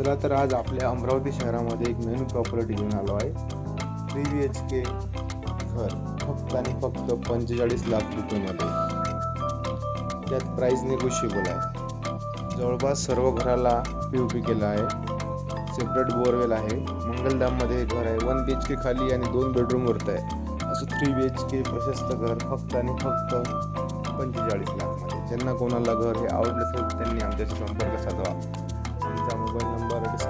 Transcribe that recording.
चला तर आज आपल्या अमरावती शहरामध्ये एक नवीन प्रॉपर्टी घेऊन आलो आहे. थ्री बी एच के घर. फक्त आणि फक्त पंचेचाळीस लाख रुपयेमध्ये. त्यात प्राईस निगोशिएबल आहे. जवळपास सर्व घराला पी यू पी केला आहे. सेपरेट बोरवेल आहे. मंगलधाममध्ये हे घर आहे. वन बी एच के खाली आणि दोन बेडरूमवरत आहे. असं थ्री बी एच के प्रशस्त घर फक्त आणि फक्त पंचेचाळीस लाखमध्ये. ज्यांना कोणाला घर हे आवडलं तर त्यांनी आमच्याशी संपर्क साधवा. Mobile number description